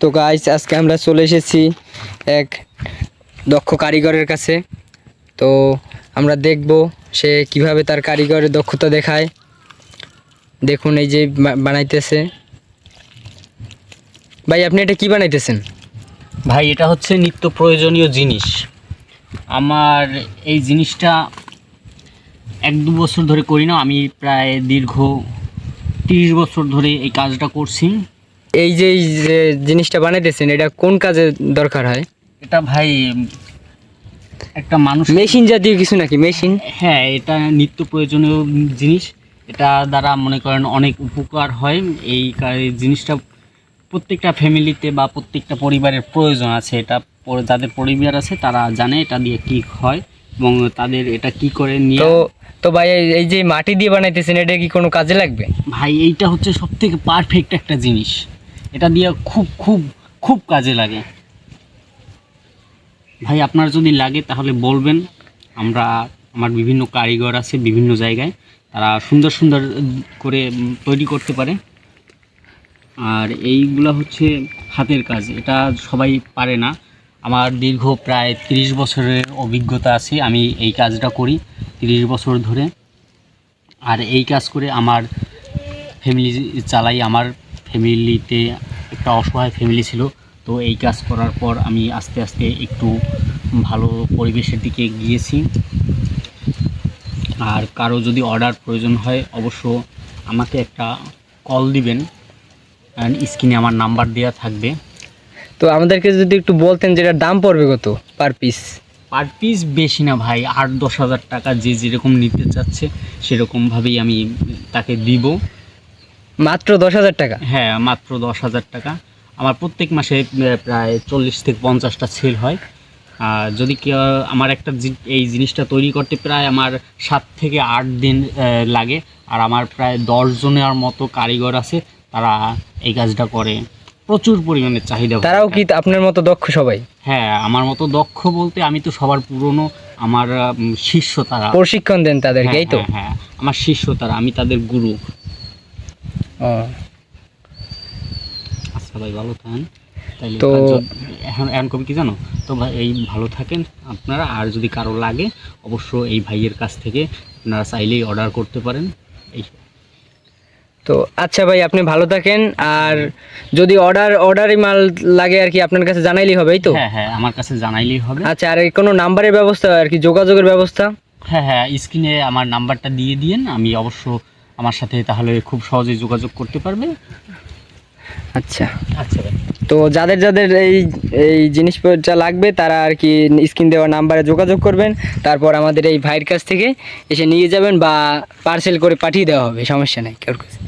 তো গাইস আজকে আমরা চলে এসেছি এক দক্ষ কারিগরের কাছে। তো আমরা দেখব সে কীভাবে তার কারিগরের দক্ষতা দেখায়। দেখুন এই যে বানাইতেছে। ভাই, আপনি এটা কি বানাইতেছেন? ভাই, এটা হচ্ছে নিত্য প্রয়োজনীয় জিনিস। আমার এই জিনিসটা এক দু বছর ধরে করি না, আমি প্রায় দীর্ঘ তিরিশ বছর ধরে এই কাজটা করছি। এই যে যে জিনিসটা বানাইতেছেন এটা কোন কাজে দরকার হয়? এটা ভাই একটা মানুষ মেশিন জাতীয় কিছু নাকি? মেশিন? হ্যাঁ এটা নিত্য প্রয়োজনীয় জিনিস। এটা দ্বারা মনে করেন অনেক উপকার হয়। এই জিনিসটা প্রত্যেকটা ফ্যামিলিতে বা প্রত্যেকটা পরিবারের প্রয়োজন আছে। এটা যাদের পরিবার আছে তারা জানে এটা দিয়ে কি হয় এবং তাদের এটা কি করে নিয়ে তো ভাই এই- এই যে মাটি দিয়ে বানাইতেছেন এটা কি কোনো কাজে লাগবে? ভাই এইটা হচ্ছে সব থেকে পারফেক্ট একটা জিনিস। এটা দিয়ে খুব খুব খুব কাজে লাগে। ভাই, আপনার যদি লাগে, তাহলে বলবেন। আমরা, আমার বিভিন্ন কারিগর আছে বিভিন্ন জায়গায়। তারা সুন্দর সুন্দর করে তৈরি করতে পারে। আর এইগুলা হচ্ছে হাতের কাজ। এটা সবাই পারে না। আমার দীর্ঘ প্রায় তিরিশ বছরের অভিজ্ঞতা আছে। আমি এই কাজটা করি তিরিশ বছর ধরে। আর এই কাজ করে আমার ফ্যামিলি চালাই, আমার ফ্যামিলিতে একটা অসহায় ফ্যামিলি ছিল তো এই কাজ করার পর আমি আস্তে আস্তে একটু ভালো পরিবেশের দিকে গিয়েছি। আর কারও যদি অর্ডার প্রয়োজন হয় অবশ্য আমাকে একটা কল দিবেন স্ক্রিনে আমার নাম্বার দেওয়া থাকবে। তো আমাদেরকে যদি একটু বলতেন যেটা দাম পড়বে কত পার পিস পার পিস বেশি না ভাই আট দশ হাজার টাকা যে যেরকম নিতে চাচ্ছে সেরকমভাবেই আমি তাকে দিব। মাত্র দশ হাজার টাকা? হ্যাঁ মাত্র দশ হাজার টাকা। আমার প্রত্যেক মাসে প্রায় চল্লিশ থেকে পঞ্চাশটা সেল হয়। আর যদি কেউ আমার একটা এই জিনিসটা তৈরি করতে প্রায় আমার সাত থেকে আট দিন লাগে। আর আমার প্রায় দশ জনের মতো কারিগর আছে তারা এই কাজটা করে। প্রচুর পরিমাণে চাহিদা তারাও কি আপনার মতো দক্ষ সবাই? হ্যাঁ আমার মতো দক্ষ বলতে আমি তো সবার পুরনো আমার শিষ্য তারা। প্রশিক্ষণ দেন তাদেরকে এই তো? হ্যাঁ, হ্যাঁ, হ্যাঁ আমার শিষ্য তারা আমি তাদের গুরু। আচ্ছা ভাই ভালো থাকেন। তো- এখন এখন কবি কি জানো? তো ভাই এই ভালো থাকেন আপনারা আর যদি কারও লাগে অবশ্য এই ভাইয়ের কাছ থেকে আপনারা চাইলেই অর্ডার করতে পারেন। এই তো আচ্ছা ভাই আপনি ভালো থাকেন আর যদি অর্ডার অর্ডারই মাল লাগে আর কি আপনার কাছে জানাইলেই হবে এই তো? হ্যাঁ হ্যাঁ আমার কাছে জানাইলেই হবে। আচ্ছা আর এই কোনো নাম্বারের ব্যবস্থা আর কি যোগাযোগের ব্যবস্থা? হ্যাঁ হ্যাঁ স্ক্রিনে আমার নাম্বারটা দিয়ে দিয়েন আমি অবশ্য আমার সাথে তাহলে খুব সহজেই যোগাযোগ করতে পারবে। আচ্ছা। আচ্ছা তো যাদের যাদের এই এই জিনিসপত্রটা লাগবে তারা আর কি স্ক্রিন দেওয়া নাম্বারে যোগাযোগ করবেন। তারপর আমাদের এই ভাইয়ের কাছ থেকে এসে নিয়ে যাবেন বা পার্সেল করে পাঠিয়ে দেওয়া হবে সমস্যা নেই কারোর কাছে।